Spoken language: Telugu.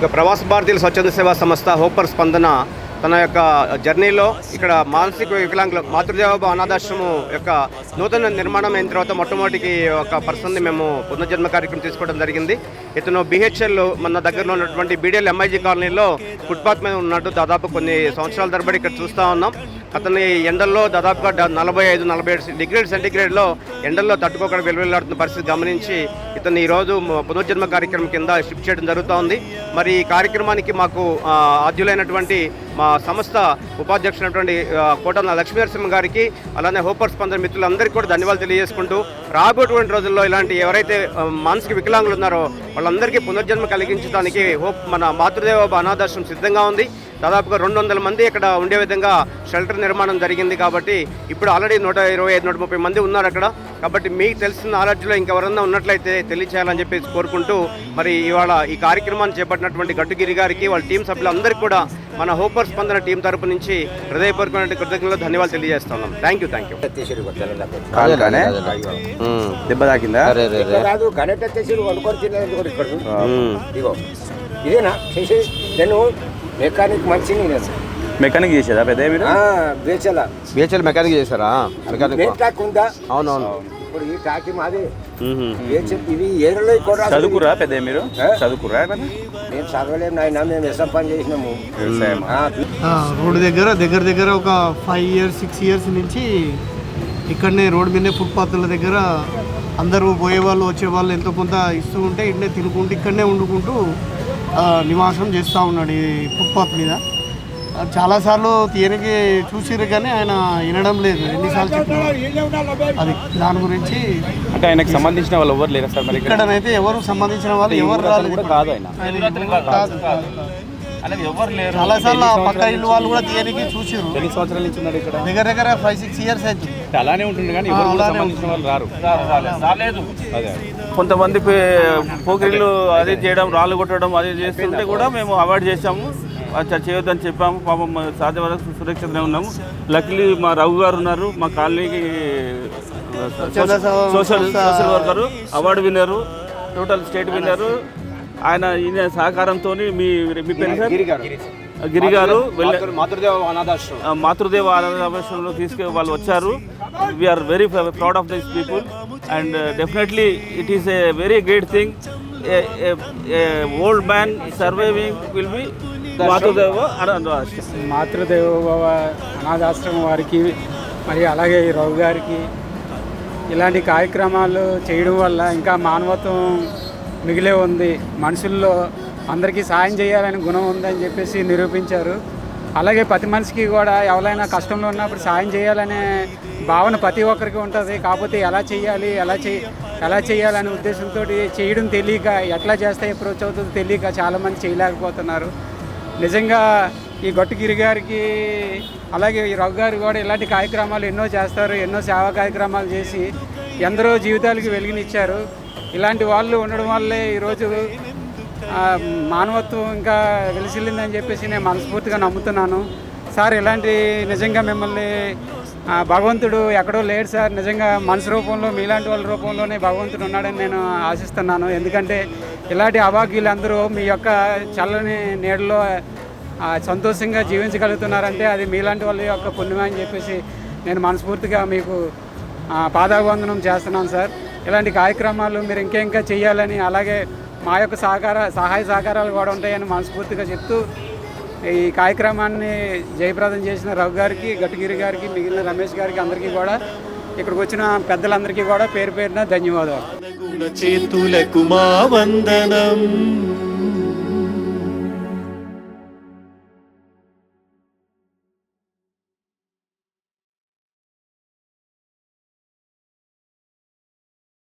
ఇక ప్రవాస భారతీయుల స్వచ్ఛంద సేవా సంస్థ హోపర్ స్పందన తన యొక్క జర్నీలో ఇక్కడ మానసిక వికలాంగుల మాతృదేవ అనాథాశ్రమం యొక్క నూతన నిర్మాణం అయిన తర్వాత మొట్టమొదటికి ఒక పర్సన్ని మేము పునర్జన్మ కార్యక్రమం తీసుకోవడం జరిగింది. ఇతను బిహెచ్ఎల్ మన దగ్గరలో ఉన్నటువంటి బీడిఎల్ ఎంఐజీ కాలనీలో ఫుట్పాత్ మీద ఉన్నట్టు దాదాపు కొన్ని సంవత్సరాల తరబడి ఇక్కడ చూస్తూ ఉన్నాం. అతని ఎండల్లో దాదాపుగా నలభై ఐదు నలభై ఏడు డిగ్రీ సెంటిగ్రేడ్లో ఎండల్లో తట్టుకోకుండా వెలువెల్లాడుతున్న పరిస్థితి గమనించి ఇతను ఈరోజు పునర్జన్మ కార్యక్రమం కింద షిఫ్ట్ చేయడం జరుగుతోంది. మరి ఈ కార్యక్రమానికి మాకు ఆద్యులైనటువంటి మా సంస్థ ఉపాధ్యక్షులైనటువంటి కోటన్న లక్ష్మీనరసింహ గారికి అలానే హోపర్స్ స్పందన మిత్రులందరికీ కూడా ధన్యవాదాలు తెలియజేసుకుంటూ రాబోయేటువంటి రోజుల్లో ఇలాంటి ఎవరైతే మానసిక వికలాంగులు ఉన్నారో వాళ్ళందరికీ పునర్జన్మ కలిగించడానికి హోప్ మన మాతృదేవ అనాథాశ్రమం సిద్ధంగా ఉంది. దాదాపుగా రెండు వందల మంది ఇక్కడ ఉండే విధంగా షెల్టర్ నిర్మాణం జరిగింది కాబట్టి ఇప్పుడు ఆల్రెడీ నూట ఇరవై ఐదు నూట ముప్పై మంది ఉన్నారు అక్కడ. కాబట్టి మీకు తెలిసిన నాలెడ్జ్లో ఇంకెవరన్నా ఉన్నట్లయితే తెలియచేయాలని చెప్పేసి కోరుకుంటూ మరి ఇవాళ ఈ కార్యక్రమాన్ని చేపట్టినటువంటి గట్టుగిరి గారికి వాళ్ళ టీం సభ్యులందరికీ కూడా మన హోపర్ స్పందన టీం తరపు నుంచి హృదయపూర్వకమైన కృతజ్ఞతలు ధన్యవాదాలు తెలియజేస్తున్నాం. థ్యాంక్ యూ థ్యాంక్ యూ దెబ్బ తాకిందా? రాదు గణేట్ వచ్చేసి వండుకొని తినేది కూడా ఇక్కడ ఇగో ఇదేనా? చేసి నేను మెకానిక్ నేను మెకానిక్ చేసేదా పెద్ద మీరు? బేచల. బిహెచ్ఎల్ మెకానిక్ చేశారా? మెకానిక్ ట్రాక్ ఉందా? అవునవును. ఇప్పుడు ఈ ట్రాక్ మాది. బేచల్ ఇవి ఏరియాలో కూడా చదువుకురా పెద్ద మీరు? చదువుకురా? మేము చదవలేము నాయన మేము ఎసం పని చేసినాము. వ్యవసాయం ఆ, ఆ, రోడ్డు దగ్గర దగ్గర దగ్గర ఒక ఫైవ్ ఇయర్స్ సిక్స్ ఇయర్స్ నుంచి ఇక్కడనే రోడ్డు మీదనే ఫుట్పాత్ల దగ్గర అందరూ పోయేవాళ్ళు వచ్చేవాళ్ళు ఎంతో కొంత ఇస్తూ ఉంటే ఇక్కడనే తినుకుంటూ ఇక్కడనే వండుకుంటూ నివాసం చేస్తూ ఉన్నాడు ఈ ఫుట్పాత్ మీద. చాలాసార్లు తీయనికి చూసిరు కానీ ఆయన వినడం లేదు. ఎన్నిసార్లు చెప్పినా. అది దాని గురించి అంటే ఆయనకు సంబంధించిన వాళ్ళు ఎవరు లేరా సార్ మరి ఇక్కడ? ఇక్కడనైతే ఎవరు సంబంధించిన వాళ్ళు ఎవరు రాలేదు కాదు ఆయన. కాదు. అలాగే ఎవరు లేరు. చాలాసార్లు ఆ పక్క ఇల్లు వాళ్ళు కూడా తీయనికి చూసిరు ఎన్ని సంవత్సరాల నుంచి ఉన్నారు ఇక్కడ. దగ్గర దగ్గర ఫైవ్ సిక్స్ ఇయర్స్ అవుతుంది అలానే ఉంటుంది కానీ ఎవరు కూడా అలానే సంబంధించిన వాళ్ళు రారు. అదే. కొంతమంది పే- పోకిరీలు అది చేయడం రాళ్ళు కొట్టడం అది చేస్తుంటే కూడా మేము అవాయిడ్ చేసాము అది చేయొద్దని చెప్పాము. పాపం సాధ్య వరకు సురక్షితంగా ఉన్నాము. లక్లీ మా రఘు గారు ఉన్నారు. మా కాలనీకి social social social worker. Award winner. Total state winner. ఆయన ఈయన సహకారంతో మీ మీ పేరు సార్? గిరి గారు. మాతృదేవ అనాథాశ్రమం. ఆ, మాతృదేవ ఆరాధనలో తీసుకు వాళ్ళు వచ్చారు. We are very proud of this people and definitely it is a very great thing old man surviving will be Matrudeva Matrudeva అనాథాశ్రమం వారికి మరి అలాగే ఈ రఘు గారికి ఇలాంటి కార్యక్రమాలు చేయడం వల్ల ఇంకా మానవత్వం మిగిలే ఉంది. మనుషుల్లో అందరికీ సాయం చేయాలని గుణం ఉందని చెప్పేసి నిరూపించారు. అలాగే ప్రతి మనిషికి కూడా ఎవరైనా కష్టంలో ఉన్నప్పుడు సాయం చేయాలనే భావన ప్రతి ఒక్కరికి ఉంటుంది. కాకపోతే ఎలా చేయాలి ఎలా చే ఎలా చేయాలనే ఉద్దేశంతో చేయడం తెలియక ఎట్లా చేస్తే అప్రోచ్ అవుతుందో తెలియక చాలామంది చేయలేకపోతున్నారు. నిజంగా ఈ గొట్టుగిరి గారికి అలాగే ఈ రఘు గారు కూడా ఇలాంటి కార్యక్రమాలు ఎన్నో చేస్తారు ఎన్నో సేవా కార్యక్రమాలు చేసి ఎందరో జీవితాలకి వెలుగునిచ్చారు. ఇలాంటి వాళ్ళు ఉండడం వల్లే ఈరోజు మానవత్వం ఇంకా వెలిసిల్లిందని చెప్పేసి నేను మనస్ఫూర్తిగా నమ్ముతున్నాను. సార్ ఇలాంటి నిజంగా మిమ్మల్ని భగవంతుడు ఎక్కడో లేడు సార్. నిజంగా మనసు రూపంలో మీలాంటి వాళ్ళ రూపంలోనే భగవంతుడు ఉన్నాడని నేను ఆశిస్తున్నాను. ఎందుకంటే ఇలాంటి అభాగ్యులందరూ మీ యొక్క చల్లని నీడలో సంతోషంగా జీవించగలుగుతున్నారంటే అది మీలాంటి వాళ్ళ యొక్క పుణ్యమే అని చెప్పేసి నేను మనస్ఫూర్తిగా మీకు పాదాభివందనం చేస్తున్నాను సార్. ఇలాంటి కార్యక్రమాలు మీరు ఇంకా ఇంకా చేయాలని అలాగే మా యొక్క సహకార సహాయ సహకారాలు కూడా ఉంటాయని మనస్ఫూర్తిగా చెప్తూ ఈ కార్యక్రమాన్ని జయప్రదం చేసిన రఘు గారికి గట్టుగిరి గారికి మిగిలిన రమేష్ గారికి అందరికీ కూడా ఇక్కడికి వచ్చిన పెద్దలందరికీ కూడా పేరు పేరున ధన్యవాదాలు. చేతులకు మా వందనం.